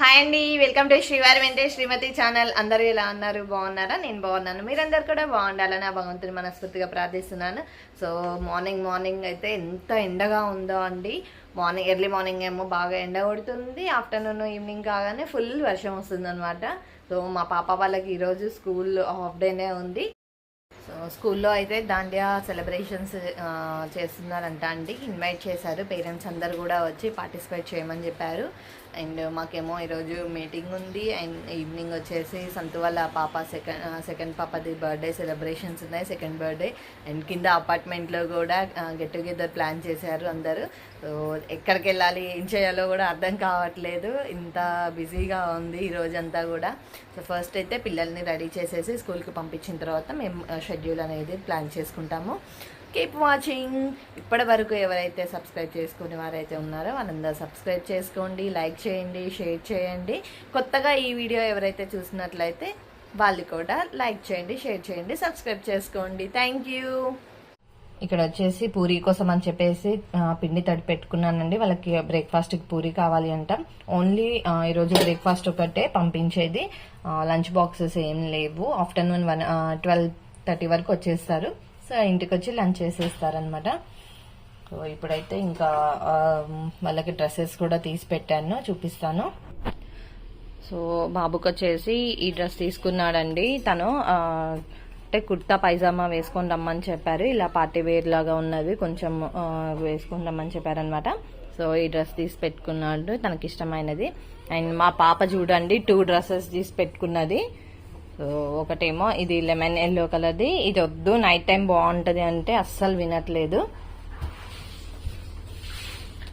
Hi అండి welcome to శ్రీవారి వెంటే శ్రీమతి ఛానల్. అందరూ ఎలా ఉన్నారు? బాగున్నారా? నేను బాగున్నాను. మీరందరు కూడా బాగుండాలని ఆ భగవంతుని మనస్ఫూర్తిగా ప్రార్థిస్తున్నాను. సో మార్నింగ్ మార్నింగ్ అయితే ఎంత ఎండగా ఉందో అండి. మార్నింగ్ ఎర్లీ మార్నింగ్ ఏమో బాగా ఎండ కొడుతుంది. ఆఫ్టర్నూన్ ఈవినింగ్ కాగానే ఫుల్ వర్షం వస్తుందన్నమాట. సో మా పాప వాళ్ళకి ఈరోజు స్కూల్ హాఫ్ డేనే ఉంది. సో స్కూల్లో అయితే దాండియా సెలబ్రేషన్స్ చేస్తున్నారంట అండి. ఇన్వైట్ చేశారు. పేరెంట్స్ అందరు కూడా వచ్చి పార్టిసిపేట్ చేయమని చెప్పారు. అండ్ మాకేమో ఈరోజు మీటింగ్ ఉంది. అండ్ ఈవినింగ్ వచ్చేసి సంతు వాళ్ళ పాప సెకండ్ సెకండ్ పాపది బర్త్డే సెలబ్రేషన్స్ ఉన్నాయి సెకండ్ బర్త్డే. అండ్ కింద అపార్ట్మెంట్లో కూడా గెట్ టుగెదర్ ప్లాన్ చేశారు అందరూ. సో ఎక్కడికి వెళ్ళాలి ఏం చేయాలో కూడా అర్థం కావట్లేదు. ఇంత బిజీగా ఉంది ఈ రోజంతా కూడా. సో ఫస్ట్ అయితే పిల్లల్ని రెడీ చేసేసి స్కూల్కి పంపించిన తర్వాత మేము షెడ్యూల్ అనేది ప్లాన్ చేసుకుంటాము. కీప్ వాచింగ్ ఇప్పటి వరకు ఎవరైతే సబ్స్క్రైబ్ చేసుకునే వారైతే ఉన్నారో వాళ్ళందరూ సబ్స్క్రైబ్ చేసుకోండి లైక్ చేయండి షేర్ చేయండి. కొత్తగా ఈ వీడియో ఎవరైతే చూసినట్లయితే వాళ్ళు కూడా లైక్ చేయండి షేర్ చేయండి సబ్స్క్రైబ్ చేసుకోండి. థ్యాంక్ యూ ఇక్కడ వచ్చేసి పూరి కోసం అని చెప్పేసి పిండి తడి పెట్టుకున్నానండి. వాళ్ళకి బ్రేక్ఫాస్ట్కి పూరి కావాలి అంట. ఓన్లీ ఈరోజు బ్రేక్ఫాస్ట్ ఒకటే పంపించేది. లంచ్ బాక్సెస్ ఏం లేవు. ఆఫ్టర్నూన్ వన్ ట్వెల్వ్ థర్టీ వరకు వచ్చేస్తారు. ఇంటికి వచ్చి లంచ్ చేసేస్తారనమాట సో ఇప్పుడైతే ఇంకా వాళ్ళకి డ్రెస్సెస్ కూడా తీసి పెట్టాను చూపిస్తాను. సో బాబుకి వచ్చేసి ఈ డ్రెస్ తీసుకున్నాడండి. తను అంటే కుర్తా పైజామా వేసుకొని రమ్మని చెప్పారు. ఇలా పార్టీ వేర్ లాగా ఉన్నది కొంచెం వేసుకొని రమ్మని చెప్పారనమాట సో ఈ డ్రెస్ తీసి పెట్టుకున్నాడు తనకి ఇష్టమైనది అండ్ మా పాప చూడండి టూ డ్రెస్సెస్ తీసి పెట్టుకున్నది. సో ఒకటేమో ఇది లెమన్ ఎల్లో కలర్ది. ఇది వద్దు నైట్ టైం బాగుంటది అంటే అస్సలు వినట్లేదు.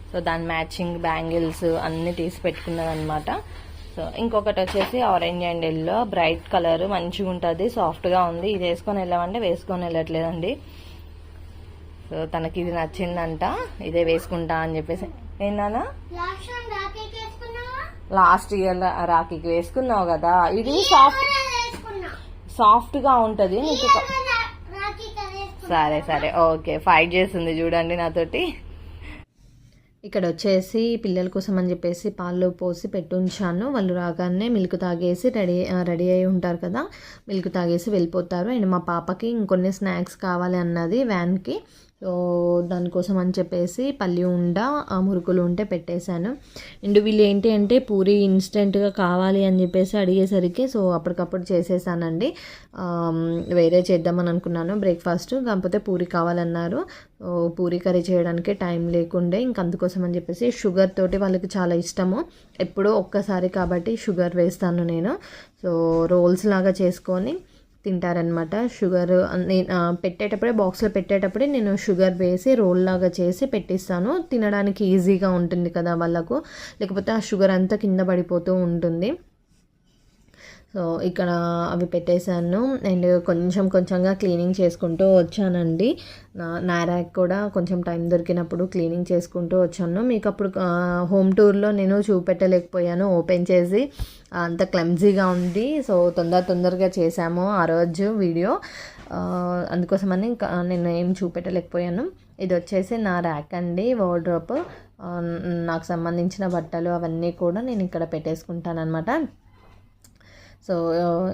సో దాని మ్యాచింగ్ బ్యాంగిల్స్ అన్ని తీసి పెట్టుకున్నది అనమాట సో ఇంకొకటి వచ్చేసి orange and yellow bright colour మంచిగా ఉంటుంది సాఫ్ట్గా ఉంది. ఇది వేసుకొని వెళ్ళామంటే వేసుకొని వెళ్ళట్లేదండి. సో తనకి ఇది నచ్చిందంట ఇదే వేసుకుంటా అని చెప్పేసి. వేసుకున్నావా? లాస్ట్ ఇయర్ రాఖీకి వేసుకున్నావు కదా. ఇది సాఫ్ట్ వేసుకున్నా సాఫ్ట్గా ఉంటది. నీకు వేసుకున్నా సరే సరే. ఓకే ఫైట్ చేస్తుంది చూడండి నాతోటి. ఇక్కడ వచ్చేసి పిల్లల కోసం అని చెప్పేసి పాలు పోసి పెట్టుంచాను. వాళ్ళు రాగానే మిల్క్ తాగేసి రెడీ రెడీ అయి ఉంటారు కదా. మిల్క్ తాగేసి వెళ్ళిపోతారు. అండ్ మా పాపకి ఇంకొన్ని స్నాక్స్ కావాలి అన్నది వ్యాన్కి. సో దానికోసం అని చెప్పేసి పల్లి ఉండ ఆ మురుకులు ఉంటే పెట్టేశాను. అండ్ వీళ్ళు ఏంటి అంటే పూరి ఇన్స్టెంట్గా కావాలి అని చెప్పేసి అడిగేసరికి సో అప్పటికప్పుడు చేసేసానండి. వేరే చేద్దామని అనుకున్నాను బ్రేక్ఫాస్ట్ కాకపోతే పూరి కావాలన్నారు. సో పూరి కర్రీ చేయడానికి టైం లేకుండే ఇంక అందుకోసం అని చెప్పేసి షుగర్ తోటి వాళ్ళకి చాలా ఇష్టము. ఎప్పుడో ఒక్కసారి కాబట్టి షుగర్ వేస్తాను నేను. సో రోల్స్ లాగా చేసుకొని తింటారనమాట షుగర్ నేను పెట్టేటప్పుడే బాక్స్లో పెట్టేటప్పుడే నేను షుగర్ వేసి రోల్ లాగా చేసి పెట్టిస్తాను. తినడానికి ఈజీగా ఉంటుంది కదా వాళ్ళకు. లేకపోతే ఆ షుగర్ అంతా కింద పడిపోతూ ఉంటుంది. సో ఇక్కడ అవి పెట్టేశాను. అండ్ కొంచెం కొంచెంగా క్లీనింగ్ చేసుకుంటూ వచ్చానండి. నా- కూడా కొంచెం టైం దొరికినప్పుడు క్లీనింగ్ చేసుకుంటూ వచ్చాను. మీకు అప్పుడు హోమ్ టూర్లో నేను చూపెట్టలేకపోయాను. ఓపెన్ చేసి అంత క్లమ్జీగా ఉంది. సో తొందర తొందరగా చేశాము ఆ రోజు వీడియో. అందుకోసమని ఇంకా నేను ఏం చూపెట్టలేకపోయాను. ఇది వచ్చేసి నా ర్యాక్ అండి వార్డ్రోప్ నాకు సంబంధించిన బట్టలు అవన్నీ కూడా నేను ఇక్కడ పెట్టేసుకుంటాను అనమాట సో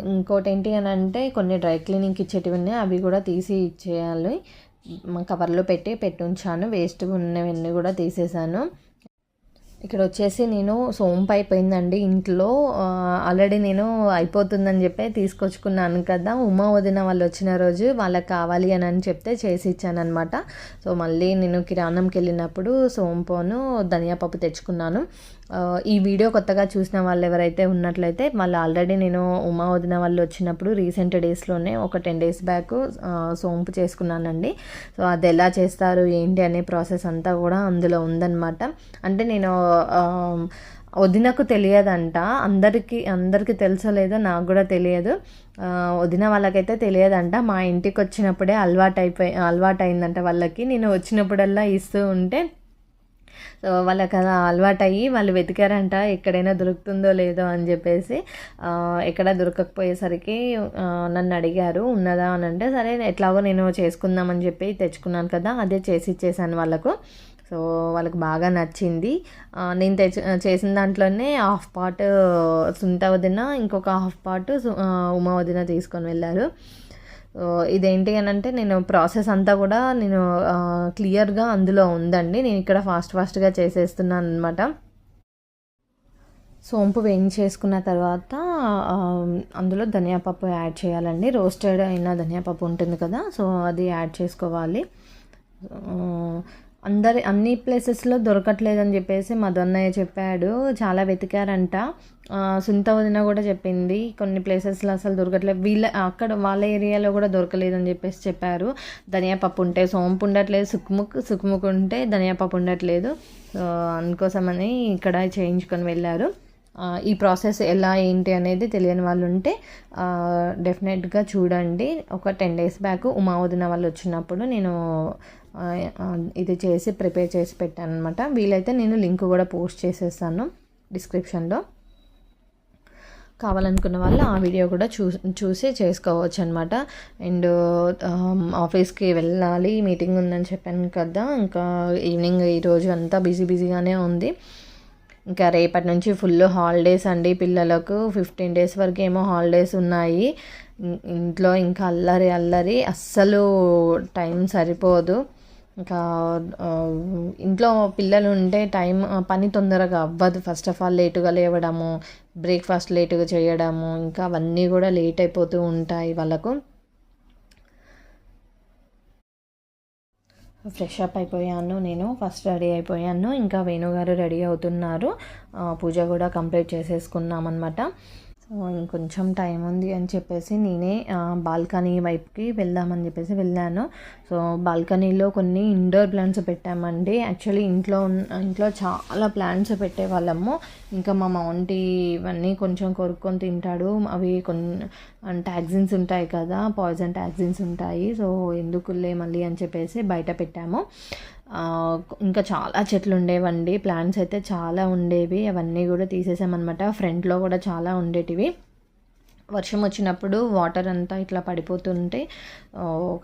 ఇంకోటి ఏంటి అని అంటే కొన్ని డ్రై క్లీనింగ్కి ఇచ్చేటివి ఉన్నాయి అవి కూడా తీసి ఇచ్చేయాలి. కవర్లో పెట్టి పెట్టుంచాను. వేస్ట్ ఉన్నవన్నీ కూడా తీసేసాను. ఇక్కడ వచ్చేసి నేను సోంపు అయిపోయిందండి ఇంట్లో ఆల్రెడీ నేను అయిపోతుందని చెప్పి తీసుకొచ్చుకున్నాను కదా. ఉమా వదిన వాళ్ళు వచ్చిన రోజు వాళ్ళకి కావాలి అని అని చెప్తే చేసి ఇచ్చాను అనమాట సో మళ్ళీ నేను కిరాణంకి వెళ్ళినప్పుడు సోంపును ధనియా పప్పు తెచ్చుకున్నాను. ఈ వీడియో కొత్తగా చూసిన వాళ్ళు ఎవరైతే ఉన్నట్లయితే వాళ్ళు ఆల్రెడీ నేను ఉమా వదిన వాళ్ళు వచ్చినప్పుడు రీసెంట్ డేస్లోనే ఒక టెన్ డేస్ బ్యాక్ సోంపు చేసుకున్నానండి. సో అది ఎలా చేస్తారు ఏంటి అనే ప్రాసెస్ అంతా కూడా అందులో ఉందన్నమాట. అంటే నేను వదినకు తెలియదంట. అందరికీ అందరికీ తెలుసో లేదో నాకు కూడా తెలియదు. వదిన వాళ్ళకైతే తెలియదంట. మా ఇంటికి వచ్చినప్పుడే అలవాటు అయిపోయి అలవాటు అయిందంట వాళ్ళకి. నేను వచ్చినప్పుడల్లా ఇస్తూ ఉంటే సో వాళ్ళకి అలా అలవాటయ్యి వాళ్ళు వెతికారంట ఎక్కడైనా దొరుకుతుందో లేదో అని చెప్పేసి. ఎక్కడ దొరకకపోయేసరికి నన్ను అడిగారు ఉన్నదా అని అంటే సరే ఎట్లాగో నేను చేసుకుందామని చెప్పి తెచ్చుకున్నాను కదా అదే చేసి ఇచ్చేసాను వాళ్ళకు. సో వాళ్ళకి బాగా నచ్చింది. నేను తెచ్చి చేసిన దాంట్లోనే హాఫ్ పార్ట్ సుంత వదిన ఇంకొక హాఫ్ పార్ట్ ఉమా వదిన తీసుకొని వెళ్ళారు. ఇదేంటి అని అంటే నేను ప్రాసెస్ అంతా కూడా నేను క్లియర్గా అందులో ఉందండి. నేను ఇక్కడ ఫాస్ట్ ఫాస్ట్గా చేసేస్తున్నాను అనమాట సోంపు వేయించేసుకున్న తర్వాత అందులో ధనియా పప్పు యాడ్ చేయాలండి. రోస్టెడ్ అయిన ధనియా పప్పు ఉంటుంది కదా సో అది యాడ్ చేసుకోవాలి. అందరి అన్ని ప్లేసెస్లో దొరకట్లేదని చెప్పేసి మదన్నయ్య చెప్పాడు. చాలా వెతికారంట. సునీత వదిన కూడా చెప్పింది కొన్ని ప్లేసెస్లో అసలు దొరకట్లేదు వీళ్ళ అక్కడ వాళ్ళ ఏరియాలో కూడా దొరకలేదని చెప్పేసి చెప్పారు. ధనియా పప్పు ఉంటే సోంపు ఉండట్లేదు సుక్ముక్ సుక్ముక్ ఉంటే ధనియా పప్పు ఉండట్లేదు. అందుకోసమని ఇక్కడ చేయించుకొని వెళ్ళారు. ఈ ప్రాసెస్ ఎలా ఏంటి అనేది తెలియని వాళ్ళు ఉంటే డెఫినెట్గా చూడండి. ఒక టెన్ డేస్ బ్యాక్ ఉమా వదిన వాళ్ళు వచ్చినప్పుడు నేను ఇది చేసి ప్రిపేర్ చేసి పెట్టాను అనమాట వీలైతే నేను లింక్ కూడా పోస్ట్ చేసేస్తాను డిస్క్రిప్షన్లో. కావాలనుకున్న వాళ్ళు ఆ వీడియో కూడా చూ చూసి చేసుకోవచ్చు అనమాట అండ్ ఆఫీస్కి వెళ్ళాలి మీటింగ్ ఉందని చెప్పాను కదా ఇంకా ఈవినింగ్ ఈరోజు అంతా బిజీ బిజీగానే ఉంది. ఇంకా రేపటి నుంచి ఫుల్ హాలిడేస్ అండి పిల్లలకు. ఫిఫ్టీన్ డేస్ వరకు ఏమో హాలిడేస్ ఉన్నాయి. ఇంట్లో ఇంకా అల్లరి అల్లరి అస్సలు టైం సరిపోదు. ఇంకా ఇంట్లో పిల్లలు ఉంటే టైం పని తొందరగా అవ్వదు. ఫస్ట్ ఆఫ్ ఆల్ లేటుగా లేవడము బ్రేక్ఫాస్ట్ లేటుగా చేయడము ఇంకా అవన్నీ కూడా లేట్ అయిపోతూ ఉంటాయి వాళ్ళకు. ఫ్రెష్ అప్ అయిపోయాను నేను ఫస్ట్ రెడీ అయిపోయాను. ఇంకా వేణుగారు రెడీ అవుతున్నారు. పూజ కూడా కంప్లీట్ చేసేసుకున్నాం అనమాట సో ఇంకొంచెం టైం ఉంది అని చెప్పేసి నేనే బాల్కనీ వైపుకి వెళ్దామని చెప్పేసి వెళ్ళాను. సో బాల్కనీలో కొన్ని ఇండోర్ ప్లాంట్స్ పెట్టామండి. యాక్చువల్లీ ఇంట్లో ఉన్న ఇంట్లో చాలా ప్లాంట్స్ పెట్టేవాళ్ళము. ఇంకా మా మౌంటీ ఇవన్నీ కొంచెం కొరుక్కొని తింటాడు. అవి కొన్ని టాక్సిన్స్ ఉంటాయి కదా పాయిజన్ టాక్సిన్స్ ఉంటాయి. సో ఎందుకులే మళ్ళీ అని చెప్పేసి బయట పెట్టాము. ఇంకా చాలా చెట్లు ఉండేవండి. ప్లాంట్స్ అయితే చాలా ఉండేవి. అవన్నీ కూడా తీసేసామన్నమాట. ఫ్రంట్లో కూడా చాలా ఉండేటివి. వర్షం వచ్చినప్పుడు వాటర్ అంతా ఇట్లా పడిపోతుంటే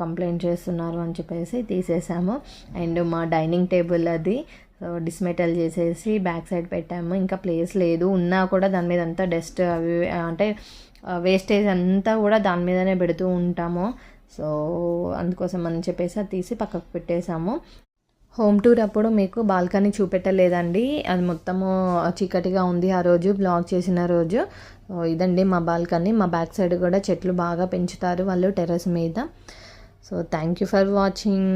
కంప్లైంట్ చేస్తున్నారు అని చెప్పేసి తీసేసాము. అండ్ మా డైనింగ్ టేబుల్ అది సో డిస్మెటల్ చేసేసి బ్యాక్ సైడ్ పెట్టాము. ఇంకా ప్లేస్ లేదు. ఉన్నా కూడా దాని మీద అంతా డస్ట్ అవి అంటే వేస్టేజ్ అంతా కూడా దాని మీదనే పెడుతూ ఉంటాము. సో అందుకోసం అని చెప్పేసి అది తీసి పక్కకు పెట్టేశాము హోమ్ టూర్ అప్పుడు మీకు బాల్కనీ చూపెట్టలేదండి. అది మొత్తము చీకటిగా ఉంది ఆ రోజు బ్లాగ్ చేసిన రోజు. ఇదండి మా బాల్కనీ. మా బ్యాక్ సైడ్ కూడా చెట్లు బాగా పెంచుతారు వాళ్ళు టెర్రస్ మీద. So thank you for watching.